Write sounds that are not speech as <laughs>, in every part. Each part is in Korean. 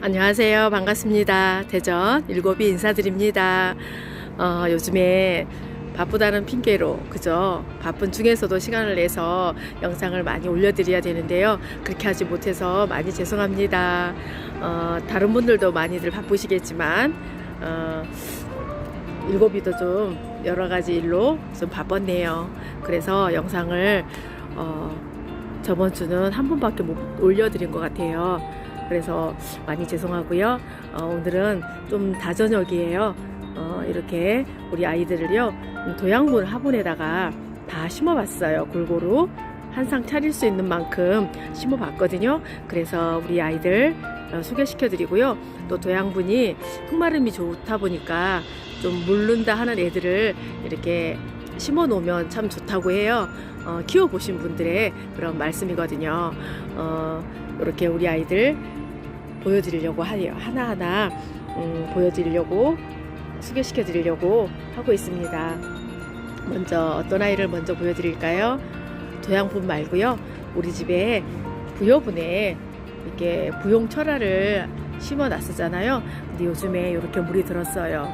안녕하세요. 반갑습니다. 대전 일곱이 인사드립니다. 어, 요즘에 바쁘다는 핑계로 그죠? 바쁜 중에서도 시간을 내서 영상을 많이 올려드려야 되는데요. 그렇게 하지 못해서 많이 죄송합니다. 어, 다른 분들도 많이들 바쁘시겠지만 어, 일곱이도 좀 여러 가지 일로 좀 바빴네요. 그래서 영상을 어, 저번 주는 한 번밖에 못 올려드린 것 같아요. 그래서 많이 죄송하고요. 어, 오늘은 좀 다저녁이에요. 어, 이렇게 우리 아이들을요 도양분 화분에다가 다 심어봤어요. 골고루 한 상 차릴 수 있는 만큼 심어봤거든요. 그래서 우리 아이들 어, 소개시켜드리고요. 또 도양분이 흙마름이 좋다 보니까 좀 물른다 하는 애들을 이렇게 심어 놓으면 참 좋다고 해요. 어, 키워보신 분들의 그런 말씀이거든요. 어, 이렇게 우리 아이들 보여드리려고 하네요. 하나하나 음, 보여드리려고 소개시켜 드리려고 하고 있습니다. 먼저 어떤 아이를 먼저 보여드릴까요? 도양분 말고요. 우리 집에 부여분에 이렇게 부용 철화를 심어 놨었잖아요. 근데 요즘에 이렇게 물이 들었어요.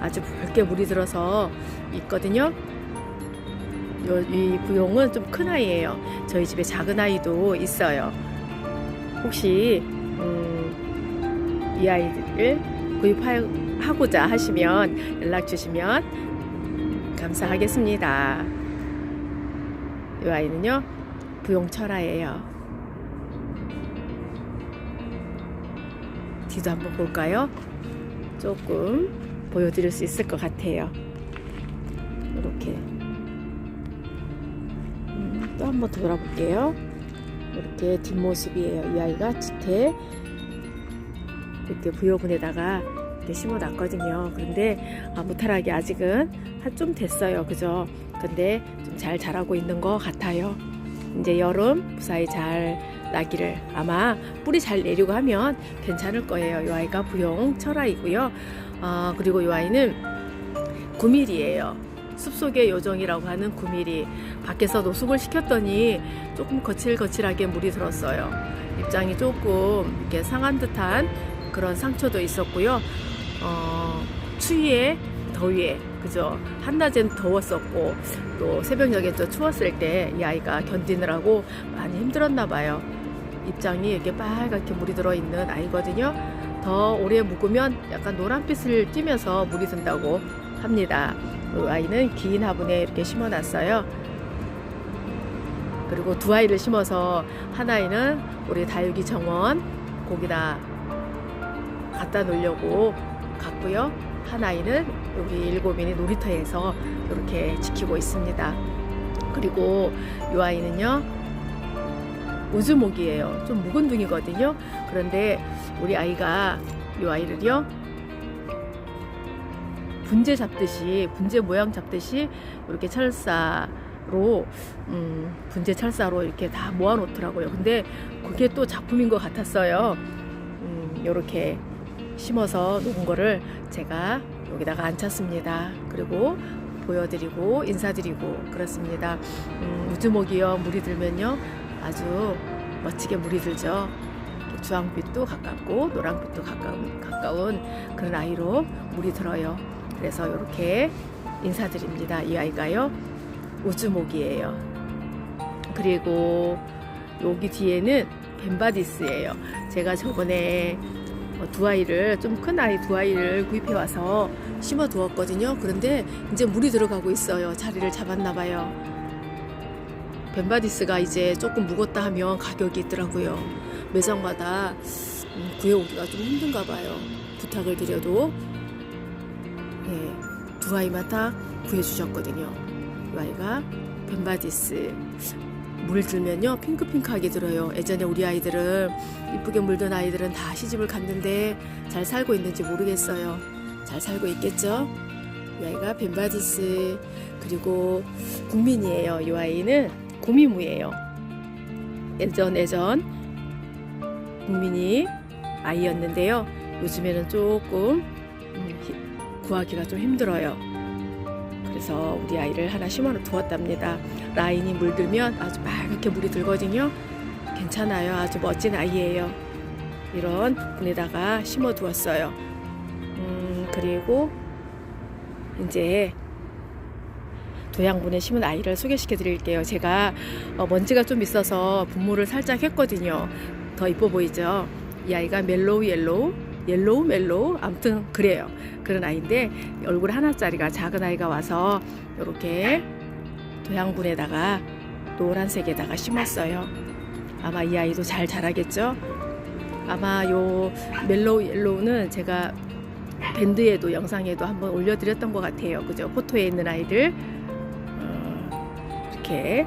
아주 붉게 물이 들어서 있거든요. 요- 이 부용은 좀 큰 아이예요. 저희 집에 작은 아이도 있어요. 혹시 음, 이 아이들을 구입하고자 하시면 연락 주시면 감사하겠습니다. 이 아이는요 부용철화예요. 뒤도 한번 볼까요? 조금 보여드릴 수 있을 것 같아요. 이렇게 음, 또 한번 돌아볼게요. 이렇게 뒷모습이에요. 이 아이가 지태 이렇게 부여분에다가 이렇게 심어 놨거든요. 그런데 아, 무탈하게 아직은 한좀 됐어요. 그죠? 근데 좀 잘 자라고 있는 것 같아요. 이제 여름 무사히 잘 나기를 아마 뿌리 잘 내리고 하면 괜찮을 거예요. 이 아이가 부용 철아이고요. 아, 그리고 이 아이는 9mm예요. 숲속의 요정이라고 하는 9mm. 밖에서 노숙을 시켰더니 조금 거칠거칠하게 물이 들었어요. 입장이 조금 이렇게 상한 듯한 그런 상처도 있었고요. 어, 추위에 더위에 그죠 한낮엔 더웠었고 또 새벽녘에 또 추웠을 때 이 아이가 견디느라고 많이 힘들었나 봐요. 입장이 이렇게 빨갛게 물이 들어 있는 아이거든요. 더 오래 묵으면 약간 노란빛을 띠면서 물이 든다고 합니다. 그 아이는 긴 화분에 이렇게 심어놨어요. 그리고 두 아이를 심어서 한 아이는 우리 다육이 정원 거기다 갖다 놓으려고 갔고요. 한 아이는 우리 일곱인이 놀이터에서 이렇게 지키고 있습니다. 그리고 이 아이는요 우주목이에요. 좀 묵은 둥이거든요. 그런데 우리 아이가 이 아이를요 분재 잡듯이 분재 모양 잡듯이 이렇게 철사 로 음, 분재 철사로 이렇게 다 모아 놓더라고요. 근데 그게 또 작품인 것 같았어요. 음, 이렇게 심어서 놓은 거를 제가 여기다가 앉혔습니다. 그리고 보여드리고 인사드리고 그렇습니다. 음, 우주목이요 물이 들면요 아주 멋지게 물이 들죠. 주황빛도 가깝고 노란빛도 가까운 가까운 그런 아이로 물이 들어요. 그래서 이렇게 인사드립니다. 이 아이가요 우주목이에요. 그리고 여기 뒤에는 벤바디스예요. 제가 저번에 어, 두 아이를 좀 큰 아이 두 아이를 구입해 와서 심어 두었거든요. 그런데 이제 물이 들어가고 있어요. 자리를 잡았나 봐요. 벤바디스가 이제 조금 묵었다 하면 가격이 있더라고요. 매장마다 음, 구해오기가 좀 힘든가 봐요. 부탁을 드려도 예, 두 아이만 다 구해주셨거든요. 이 아이가 벤바디스 물 들면요 핑크핑크하게 들어요. 예전에 우리 아이들은 이쁘게 물든 아이들은 다 시집을 갔는데 잘 살고 있는지 모르겠어요. 잘 살고 있겠죠? 이 아이가 벤바디스 그리고 국민이에요. 이 아이는 고미무예요. 예전 예전 국민이 아이였는데요. 요즘에는 조금 음, 히- 구하기가 좀 힘들어요. 그래서 우리 아이를 하나 심어 두었답니다. 라인이 물들면 아주 빨갛게 물이 들거든요. 괜찮아요. 아주 멋진 아이예요. 이런 분에다가 심어 두었어요. 음, 그리고 이제 도양분에 심은 아이를 소개시켜 드릴게요. 제가 어, 먼지가 좀 있어서 분무를 살짝 했거든요. 더 이뻐 보이죠? 이 아이가 멜로우 옐로우, 옐로우 멜로우, 아무튼 그래요. 그런 아이인데 얼굴 하나짜리가 작은 아이가 와서 이렇게 도양분에다가 노란색에다가 심었어요. 아마 이 아이도 잘 자라겠죠? 아마 요 멜로우 옐로우는 제가 밴드에도 영상에도 한번 올려드렸던 것 같아요. 그죠? 포토에 있는 아이들 어, 이렇게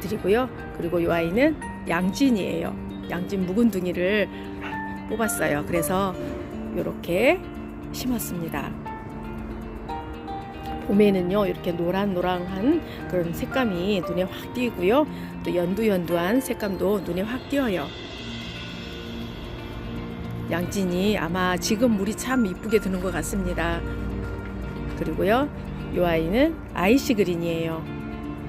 드리고요. 그리고 이 아이는 양진이에요. 양진 묵은둥이를 뽑았어요. 그래서 이렇게 심었습니다. 봄에는요 이렇게 노란노랑한 그런 색감이 눈에 확 띄고요. 또 연두연두한 색감도 눈에 확 띄어요. 양진이 아마 지금 물이 참 이쁘게 드는 것 같습니다. 그리고요 이 아이는 아이시 그린이에요.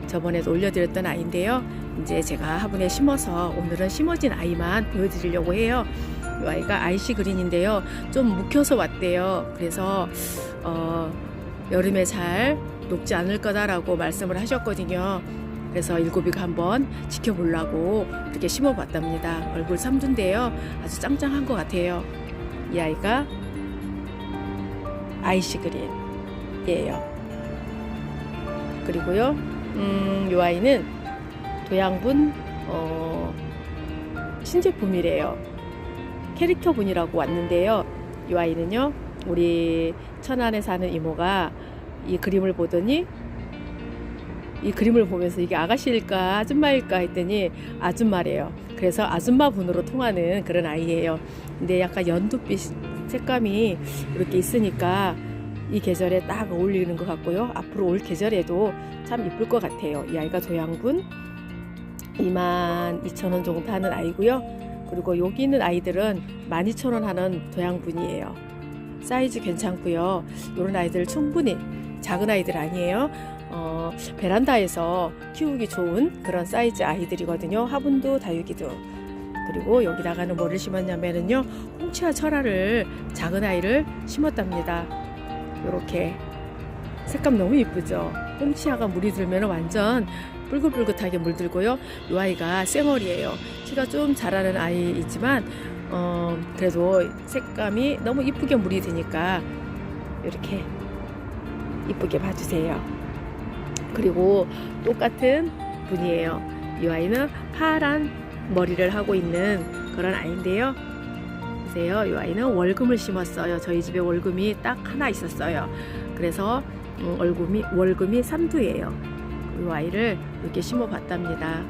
저번에도 올려드렸던 아이인데요 이제 제가 화분에 심어서 오늘은 심어진 아이만 보여드리려고 해요 이 아이가 아이시 그린인데요 좀 묵혀서 왔대요 그래서 어, 여름에 잘 녹지 않을 거다라고 말씀을 하셨거든요. 그래서 일곱이가 한번 지켜보려고 이렇게 심어봤답니다. 얼굴 삼두인데요. 아주 짱짱한 것 같아요. 이 아이가 아이시 그린이에요. 그리고요, 음, 이 아이는 도양분 어, 신제품이래요. 캐릭터 분이라고 왔는데요. 이 아이는요, 우리 천안에 사는 이모가 이 그림을 보더니 이 그림을 보면서 이게 아가씨일까 아줌마일까 했더니 아줌마래요. 그래서 아줌마 분으로 통하는 그런 아이예요. 근데 약간 연두빛 색감이 이렇게 있으니까 이 계절에 딱 어울리는 것 같고요. 앞으로 올 계절에도 참 이쁠 것 같아요. 이 아이가 도양분 22,000원 정도 하는 아이고요. 그리고 여기 있는 아이들은 12,000원 하는 도양분이에요. 사이즈 괜찮고요. 이런 아이들 충분히 작은 아이들 아니에요. 어, 베란다에서 키우기 좋은 그런 사이즈 아이들이거든요. 화분도 다육이도. 그리고 여기다가는 뭐를 심었냐면은요. 홍치와 철화를 작은 아이를 심었답니다. 이렇게 색감 너무 이쁘죠. 홍치아가 물이 들면 완전 붉긋붉긋하게 물들고요. 이 아이가 쌩얼이에요. 키가 좀 자라는 아이이지만 어, 그래도 색감이 너무 이쁘게 물이 드니까 이렇게 이쁘게 봐주세요. 그리고 똑같은 분이에요. 이 아이는 파란 머리를 하고 있는 그런 아이인데요. 보세요. 이 아이는 월금을 심었어요. 저희 집에 월금이 딱 하나 있었어요. 그래서 음, 월금이 월금이 3두예요. 이 아이를 이렇게 심어 봤답니다.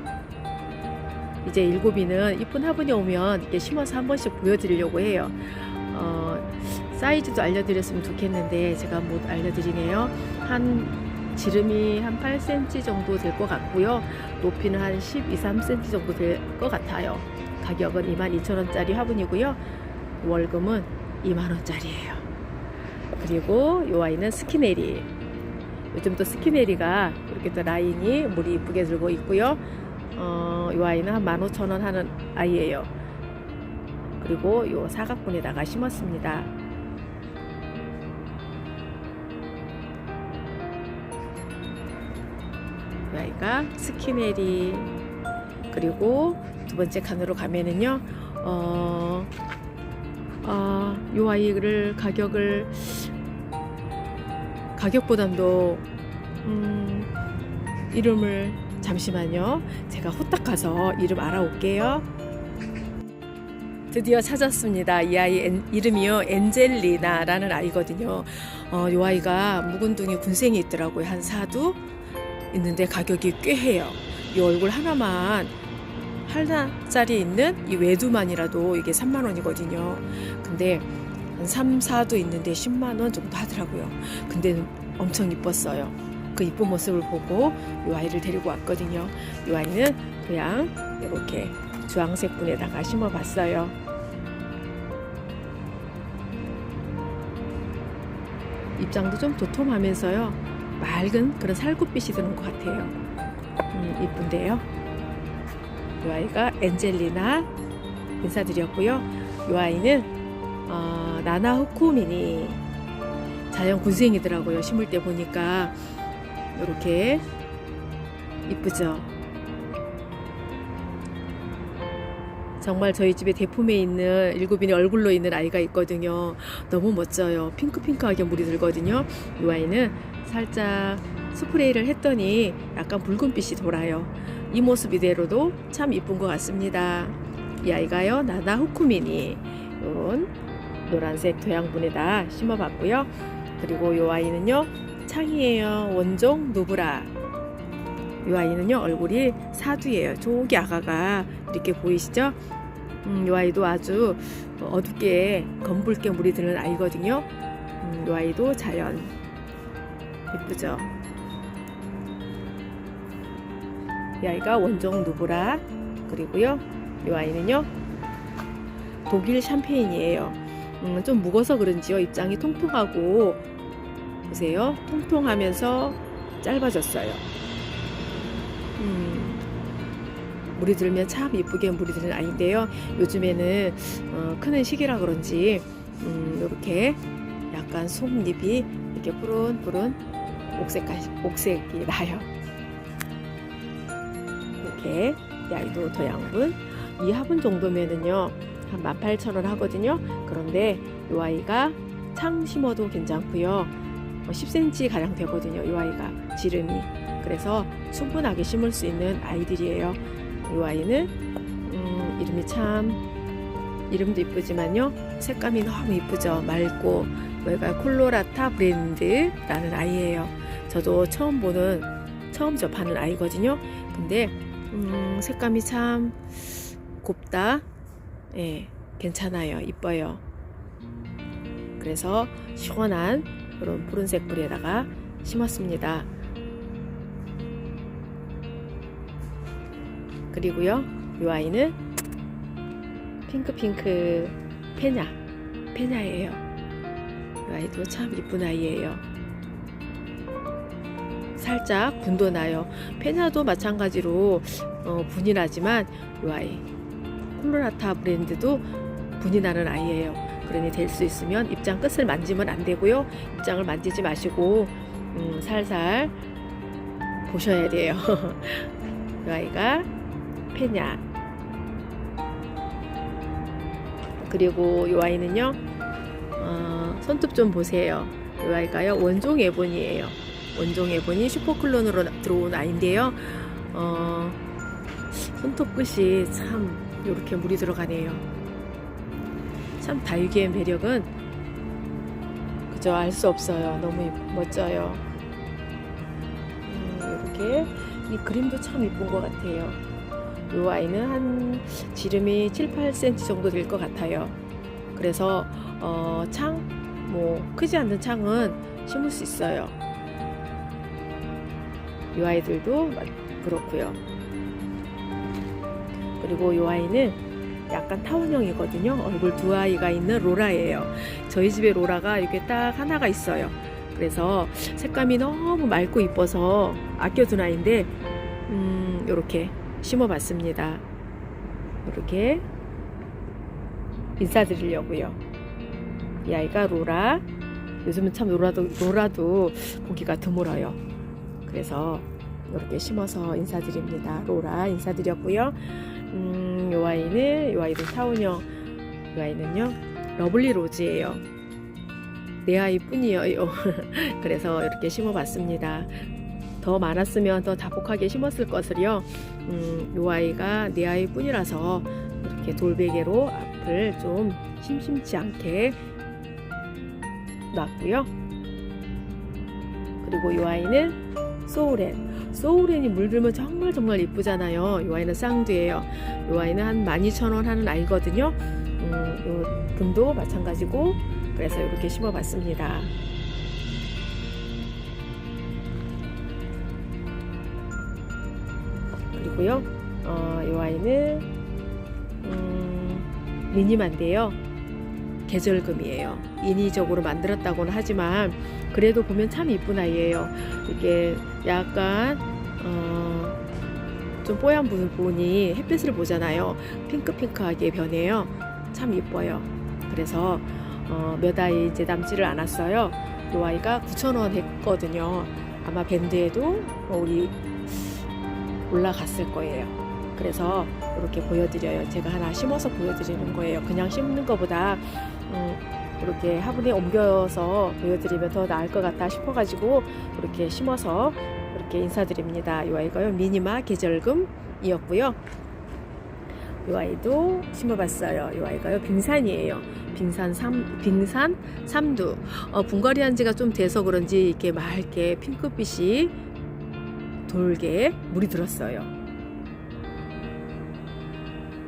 이제 일곱이는 이쁜 화분이 오면 이렇게 심어서 한 번씩 보여드리려고 해요. 어, 사이즈도 알려드렸으면 좋겠는데 제가 못 알려드리네요. 한 지름이 한 8cm 정도 될 것 같고요. 높이는 한 12, 3cm 정도 될 것 같아요. 가격은 22,000원짜리 화분이고요. 월금은 2만원짜리예요. 그리고 이 아이는 스키네리. 요즘 또 스키네리가 이렇게 또 라인이 물이 이쁘게 들고 있고요. 어, 이 아이는 한 15,000원 하는 아이예요. 그리고 요 사각분에다가 심었습니다. 이 아이가 스키네리 그리고 두 번째 칸으로 가면은요 어, 어, 요 아이를 가격을 가격 보담도 음, 이름을 잠시만요. 제가 후딱 가서 이름 알아올게요. 드디어 찾았습니다. 이 아이 엔- 이름이요 엔젤리나라는 아이거든요. 어, 이 아이가 묵은둥이 군생이 있더라고요. 한 사두 있는데 가격이 꽤 해요. 이 얼굴 하나만 하나짜리 있는 이 외두만이라도 이게 3만 원이거든요. 근데 한 3, 4도 있는데 10만 원 정도 하더라고요. 근데 엄청 이뻤어요. 그 이쁜 모습을 보고 이 아이를 데리고 왔거든요. 이 아이는 그냥 이렇게 주황색 분에다가 심어봤어요. 입장도 좀 도톰하면서요. 맑은 그런 살구빛이 드는 것 같아요. 음, 이쁜데요. 이 아이가 엔젤리나 인사드렸고요. 이 아이는 어, 나나 후쿠미니 자연 군생이더라고요. 심을 때 보니까 이렇게 이쁘죠. 정말 저희 집에 대품에 있는 일곱인의 얼굴로 있는 아이가 있거든요. 너무 멋져요. 핑크핑크하게 물이 들거든요. 이 아이는 살짝 스프레이를 했더니 약간 붉은빛이 돌아요. 이 모습 이대로도 참 이쁜 것 같습니다. 이 아이가요, 나나 후쿠미니. 이런 노란색 토양분에다 심어봤고요. 그리고 이 아이는요, 창이에요. 원종 누브라. 이 아이는요, 얼굴이 사두예요. 저기 아가가 이렇게 보이시죠? 음, 이 아이도 아주 어둡게 검붉게 물이 드는 아이거든요. 음, 이 아이도 자연. 예쁘죠? 이 아이가 원종 누브라. 그리고요, 이 아이는요, 독일 샴페인이에요. 음, 좀 묵어서 그런지요. 입장이 통통하고, 보세요. 통통하면서 짧아졌어요. 음, 물이 들면 참 이쁘게 물이 드는 아이인데요. 요즘에는 어, 크는 시기라 그런지 음, 이렇게 약간 속잎이 이렇게 푸른푸른 옥색 옥색이 나요. 이렇게 이 아이도 더양분 이 화분 정도면은요 한 18,000원 하거든요. 그런데 이 아이가 창 심어도 괜찮고요. 10cm 가량 되거든요. 이 아이가 지름이 그래서 충분하게 심을 수 있는 아이들이에요. 이 아이는 음, 이름이 참 이름도 이쁘지만요 색감이 너무 이쁘죠 맑고 여기가 콜로라타 브랜드라는 아이예요 저도 처음 보는 처음 접하는 아이거든요 근데 음, 색감이 참 곱다 예 괜찮아요 이뻐요 그래서 시원한 그런 푸른색 불에다가 심었습니다 그리고요, 이 아이는 핑크핑크 페냐, 페냐예요. 이 아이도 참 이쁜 아이예요. 살짝 분도 나요. 페냐도 마찬가지로 어, 분이 나지만 이 아이 콜로라타 브랜드도 분이 나는 아이예요. 그러니 될 수 있으면 입장 끝을 만지면 안 되고요. 입장을 만지지 마시고 음, 살살 보셔야 돼요. 이 <laughs> 아이가 페냐 그리고 이 아이는요 어, 손톱 좀 보세요 이 아이가요 원종 에본이에요 원종 에본이 슈퍼클론으로 들어온 아이인데요 어, 손톱 끝이 참 이렇게 물이 들어가네요 참 다육이의 매력은 그저 알 수 없어요 너무 멋져요 음, 이렇게 이 그림도 참 이쁜 것 같아요 이 아이는 한 지름이 7, 8cm 정도 될 것 같아요. 그래서 어, 창, 뭐 크지 않는 창은 심을 수 있어요. 이 아이들도 그렇고요. 그리고 이 아이는 약간 타원형이거든요. 얼굴 두 아이가 있는 로라예요. 저희 집에 로라가 이렇게 딱 하나가 있어요. 그래서 색감이 너무 맑고 이뻐서 아껴둔 아이인데, 음, 이렇게 심어봤습니다. 이렇게 인사드리려고요. 이 아이가 로라. 요즘은 참 로라도 로라도 보기가 드물어요. 그래서 이렇게 심어서 인사드립니다. 로라 인사드렸고요. 음, 이 아이는 이 아이도 타운형. 이 아이는요 러블리 로즈예요. 내 아이뿐이에요. <laughs> 그래서 이렇게 심어봤습니다. 더 많았으면 더 다복하게 심었을 것을요. 음, 요 아이가 내 아이뿐이라서 이렇게 돌베개로 앞을 좀 심심치 않게 놨고요. 그리고 요 아이는 소우렌. 소우렌이 물들면 정말 정말 이쁘잖아요. 요 아이는 쌍두예요. 요 아이는 한 12,000원 하는 아이거든요. 음, 요 분도 마찬가지고 그래서 이렇게 심어봤습니다. 그리고요. 어, 이 아이는 음, 미니만데요. 계절금이에요. 인위적으로 만들었다고는 하지만 그래도 보면 참 이쁜 아이예요. 이게 약간 어, 좀 뽀얀 부분이 햇빛을 보잖아요. 핑크핑크하게 변해요. 참 이뻐요. 그래서 어, 몇 아이 이제 남지를 않았어요. 이 아이가 9,000원 했거든요. 아마 밴드에도 우리 올라갔을 거예요. 그래서 이렇게 보여드려요. 제가 하나 심어서 보여드리는 거예요. 그냥 심는 것보다 음, 이렇게 화분에 옮겨서 보여드리면 더 나을 것 같다 싶어가지고 이렇게 심어서 이렇게 인사드립니다. 이 아이가요 미니마 계절금이었고요. 이 아이도 심어봤어요. 이 아이가요 빙산이에요. 빙산 삼 빙산 삼두. 어, 분갈이 한 지가 좀 돼서 그런지 이렇게 맑게 핑크빛이 돌게 물이 들었어요.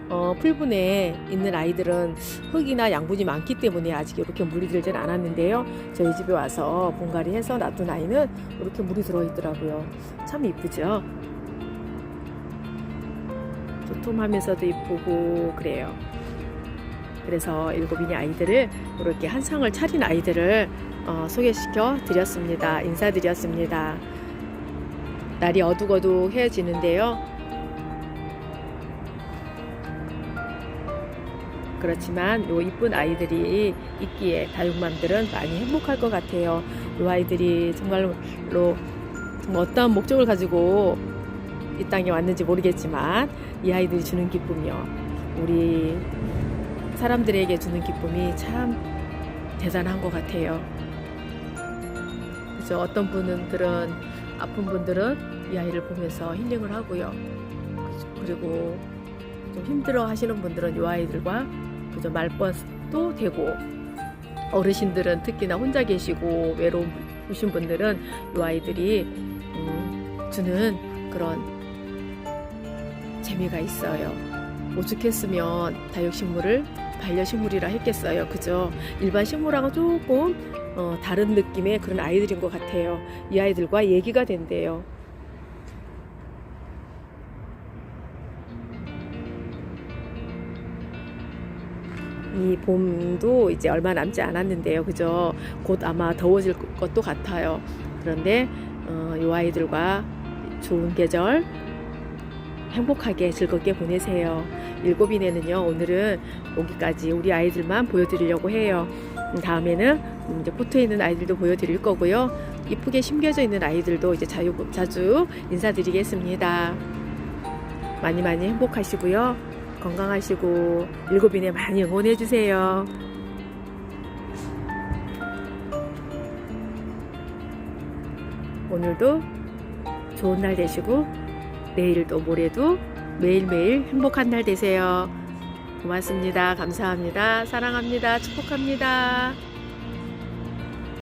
어, 풀분에 있는 아이들은 흙이나 양분이 많기 때문에 아직 이렇게 물이 들진 않았는데요. 저희 집에 와서 분갈이 해서 놔둔 아이는 이렇게 물이 들어있더라고요. 참 이쁘죠? 도톰하면서도 이쁘고 그래요. 그래서 일곱인이 아이들을 이렇게 한 상을 차린 아이들을 어, 소개시켜 드렸습니다. 인사드렸습니다. 날이 어둑어둑해지는데요. 그렇지만 요 이쁜 아이들이 있기에 다육맘들은 많이 행복할 것 같아요. 요 아이들이 정말로 정말 어떠한 목적을 가지고 이 땅에 왔는지 모르겠지만 이 아이들이 주는 기쁨이요. 우리 사람들에게 주는 기쁨이 참 대단한 것 같아요. 그죠? 어떤 분들은 아픈 분들은 이 아이를 보면서 힐링을 하고요. 그리고 좀 힘들어 하시는 분들은 이 아이들과 그저 말벗도 되고 어르신들은 특히나 혼자 계시고 외로우신 분들은 이 아이들이 음, 주는 그런 재미가 있어요. 오죽했으면 다육식물을 반려식물이라 했겠어요. 그죠? 일반 식물하고 조금 어, 다른 느낌의 그런 아이들인 것 같아요. 이 아이들과 얘기가 된대요. 이 봄도 이제 얼마 남지 않았는데요. 그죠? 곧 아마 더워질 것도 같아요. 그런데 어, 이 아이들과 좋은 계절 행복하게 즐겁게 보내세요. 일곱이네는요 오늘은 여기까지 우리 아이들만 보여드리려고 해요. 음, 다음에는 음, 이제 포트에 있는 아이들도 보여드릴 거고요. 이쁘게 심겨져 있는 아이들도 이제 자유, 자주 인사드리겠습니다. 많이 많이 행복하시고요. 건강하시고 일곱이네 많이 응원해 주세요. 오늘도 좋은 날 되시고 내일도 모레도 매일매일 행복한 날 되세요. 고맙습니다. 감사합니다. 사랑합니다. 축복합니다.